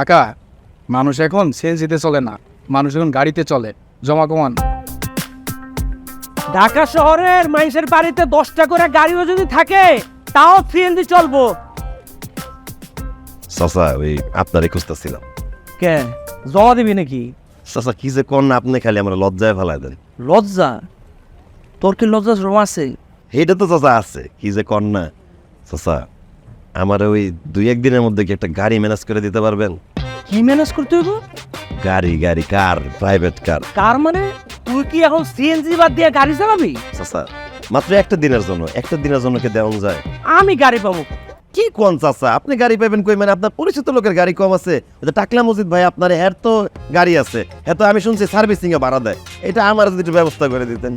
কাকা মানুষ এখন সিএনজিতে চলে না মানুষ এখন গাড়িতে চলে জমা কমান। ঢাকা শহরের মানুষের বাড়িতে দশটা করে গাড়িও যদি থাকে তাও সিএনজি চলবো। চাচা ওই আপনারই খুঁজতেছিলাম। কে? জমা দিবি নাকি? চাচা কি যে কর না আপনি খালি আমার লজ্জায় ফেলাই দেন। লজ্জা? তোর কি লজ্জা আছে? এইটা তো চাচা আছে কি যে কর না। চাচা আমার ওই দুই একদিনের মধ্যে কি একটা গাড়ি ম্যানেজ করে দিতে পারবেন? কি ম্যানেজ করতে হইব? গাড়ি গাড়ি কার প্রাইভেট কার কার মানে তুই কি এখন সিএনজি বাদ দিয়ে গাড়ি চালাবি? চাচা মাত্র একটা দিনের জন্য একটা দিনের জন্য কি দেওয়া যায়? আমি গাড়ি পাবো। কি কোন চাচা? আপনি গাড়ি পাবেন কই? মানে আপনার পরিচিত লোকের গাড়ি কম আছে। টাকলা মসজিদ ভাই আপনার তো গাড়ি আছে। তো আমি শুনছি সার্ভিসিং এ ভাড়া দেয়। এটা আমার যদি একটু ব্যবস্থা করে দিতেন।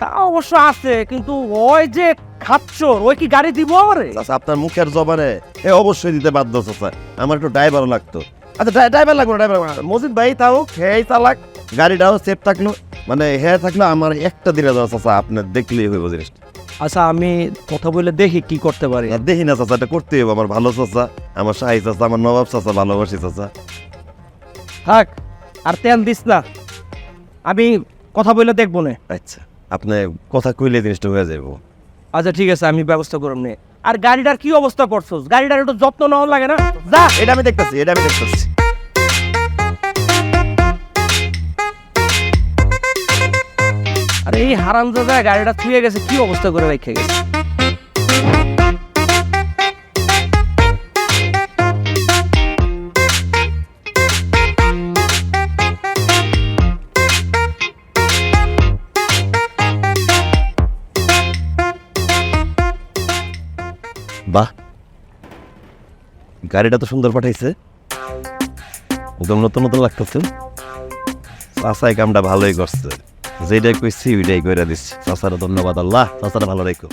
তা অবশ্য আছে কিন্তু ওই যে খাচ্চর ওই কি গাড়ি দিব চাচা আপনার মুখের জবানে এ অবশ্যই দিতে বাধ্য চাচা। আমার একটু ড্রাইভারও লাগতো। আচ্ছা ড্রাইভার লাগবে ড্রাইভার মসজিদ ভাই তাও হেই চালাক গাড়িটাও সেফ থাকল মানে হ্যাঁ থাকল আমার একটা দিনে যাওয়া চাচা আপনার দেখলেই হইব জিনিসটা। আচ্ছা আমি কথা বলে দেখি কি করতে পারি। আর দেখি না চাচা এটা করতে হইব আমার ভালো চাচা আমার শাহি চাচা আমার নবাব চাচা ভালোবাসি চাচা। থাক আর তেল দিস না। আমি কথা বলে দেখব না। আচ্ছা আপনি কথা কইলে জিনিসটা হয়ে যাব আচ্ছা ঠিক আছে আমি ব্যবস্থা করব নে। আর গাড়িটার কি অবস্থা করছস? গাড়িটার একটু যত্ন নেওয়া লাগে না? যা। এটা আমি দেখতেছি এটা আমি দেখতেছি। আর এই হারাম জায়গায় গাড়িটা থুয়ে গেছে, কি অবস্থা করে রেখে গেছে? বাহ। গাড়িটা তো সুন্দর পাঠাইছে। একদম নতুন নতুন লাগতেছে। চাষাই কামটা ভালোই করছে। যেটাই কইছি ওইটাই কইরা দিচ্ছি। চাষারা ধন্যবাদ আল্লাহ। চাষারা ভালো রেখো